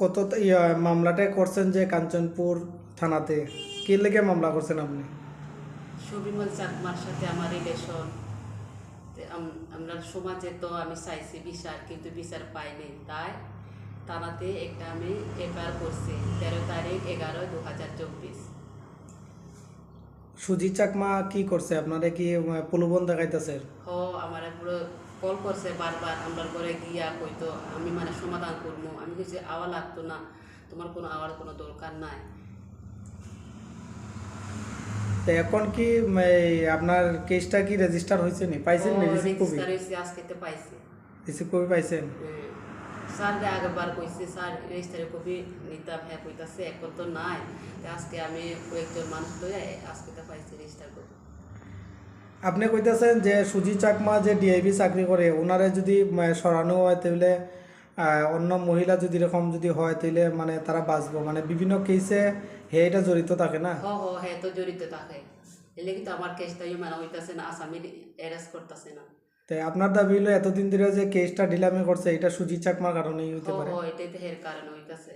কত মামলাটা করছেন যে কাঞ্চনপুর থানাতে? কি লেগে মামলা করছেন আপনি? সবিমল চাকমার সাথে আমার রিলেশন আমরা সমাজে তো আমি চাইছি বিচার, কিন্তু বিচার পাইনি তাই থানাতে একটা আমি এফআইআর করছি, তেরো তারিখ এগারো দু হাজার চব্বিশ। সুজিত চাকমা কি করছে? আপনারা কি প্রলোভন দেখাইতেছে? হ আমার পুরো কল করছে বারবার আমরা ঘরে গিয়া কইতো আমি মানে সমাধান করব আমি আওয়া লাগতো না তোমার কোনো আওয়ার কোনো দরকার নাই। তো এখন কি আপনার কেসটা কি রেজিস্টার হয়েছে নি? পাইছেন নি? Receive copy? রেজিস্টার হয়েছে আজকে পাইছি। রিসিভ কপি পাইছেন? হ্যাঁ। স্যার রে আগেবার কইছে স্যার রেজিস্টারে কপি নিতাম হ্যাঁ কইতাছে এখন তো নাই। আজকে আমি কয়েকজন মানুষ লইয়া আজকে তো পাইছি রেজিস্টার কপি। আপনি কইতেছেন যে সুজিত চাকমা যে ডিআইবি চাকরি করে ওনারে যদি সরানো হয় তাহলে অন্য মহিলা যদি এরকম যদি হয় তাহলে মানে তারা বাঁচবো। মানে বিভিন্ন কেসে হে এটা জড়িত থাকে না? হ হ হ্যাঁ তো জড়িত থাকে। এলে কিন্তু আমার কেসটা মানে হইতাছে না আসামি অ্যারেস্ট করতেছে না। তাই আপনার দাবি হলো এতদিন ধরে যে কেসটা ডিলামে করছে এটা সুজিত চাকমার কারণেই হতে পারে। ও এটাই তো হের কারণ হইতাছে